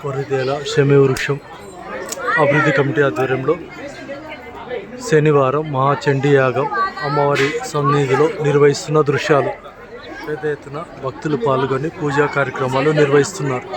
కొరిదేల శమి వృక్షం అభివృద్ధి కమిటీ ఆధ్వర్యంలో శనివారం మహాచండీ యాగం అమ్మవారి సన్నిధిలో నిర్వహిస్తున్న దృశ్యాలు. పెద్ద ఎత్తున భక్తులు పాల్గొని పూజా కార్యక్రమాలు నిర్వహిస్తున్నారు.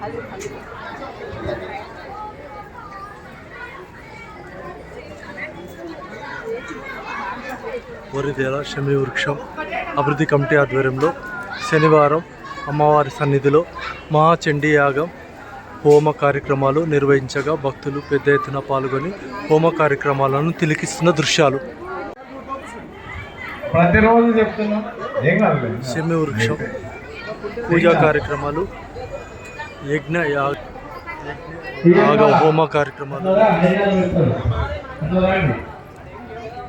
Hadi, hadi. కొరిదేల శమి వృక్షం అభివృద్ధి కమిటీ ఆధ్వర్యంలో శనివారం అమ్మవారి సన్నిధిలో మహాచండీ యాగం హోమ కార్యక్రమాలు నిర్వహించగా భక్తులు పెద్ద ఎత్తున పాల్గొని హోమ కార్యక్రమాలను తిలకిస్తున్న దృశ్యాలు. ప్రతిరోజు చెప్తున్నా శమి వృక్షం పూజా కార్యక్రమాలు యజ్ఞ యాగ యాగ హోమ కార్యక్రమాలు.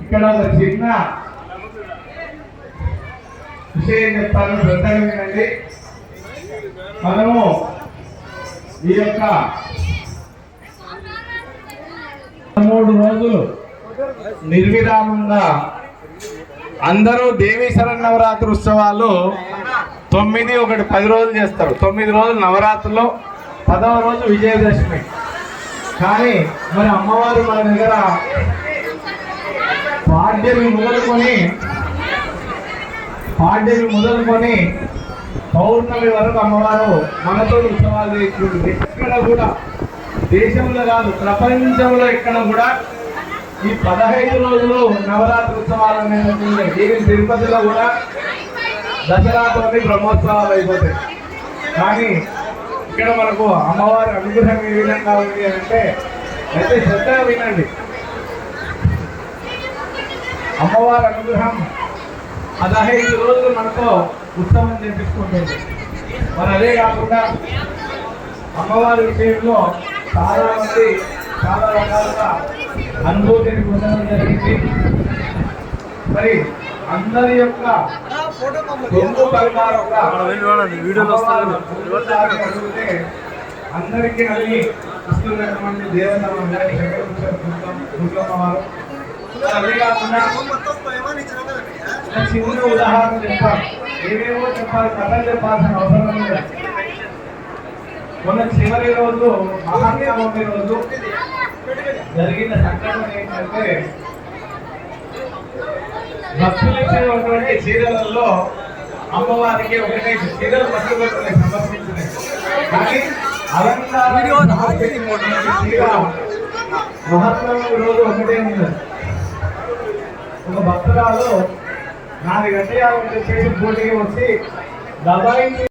ఇక్కడ ఒక చిన్న విషయం చెప్తాను శ్రద్ధగా వినండి మనము ఈ యొక్క మూడు రోజులు నిర్విరామంగా అందరూ దేవీ నవరాత్రి ఉత్సవాలు తొమ్మిది ఒకటి పది రోజులు చేస్తారు. తొమ్మిది రోజులు నవరాత్రులు పదవ రోజు విజయదశమి. కానీ మరి అమ్మవారు మన దగ్గర పాడ్యమి మొదలుకొని పాడ్యమి మొదలుకొని పౌర్ణమి వరకు అమ్మవారు మనతో ఉత్సవాలు చేస్తుంది ఎక్కడ కూడా దేశంలో కాదు ప్రపంచంలో ఎక్కడ కూడా ఈ పదహైదు రోజులు నవరాత్రి ఉత్సవాలు అనేది ఉన్నాయి. ఈవెన్ తిరుపతిలో కూడా దసరాతోని బ్రహ్మోత్సవాలు అయిపోతాయి కానీ ఇక్కడ మనకు అమ్మవారి అనుగ్రహం ఏ విధంగా ఉంది అంటే అయితే శ్రద్ధగా వినండి అమ్మవారి అనుగ్రహం. పదహైదు రోజులు మనతో ఉత్సవం చేపించుకుంటుంది మరి అదే కాకుండా అమ్మవారి విషయంలో చాలా మంది చాలా రకాలుగా అనుభూతిని పొందడం జరిగింది. మరి అందరి యొక్క బంధు పరివారం అందరికీ అన్ని ఇస్తున్నటువంటి దేవత దుర్గమ్మ వారు. అదే కాకుండా చిన్న ఉదాహరణ చెప్తాను ఏమేమో చెప్పాలి కథలు చెప్పాల్సిన అవసరం లేదు మొన్న చివరి రోజు మహాత్మా రోజు జరిగిన సంఘటన ఏంటంటే భక్తులు ఇచ్చినటువంటి చీరలలో అమ్మవారికి ఒకటే చీరలు పట్టుబడుతున్నాయి సమర్పించినాయి కానీ అలంకారం చీర మహాత్మా రోజు ఒకటే ఉన్నది ఒక భక్తురాలు నాలుగు గంటల చేసి పోటీకి వచ్చి దబాయించి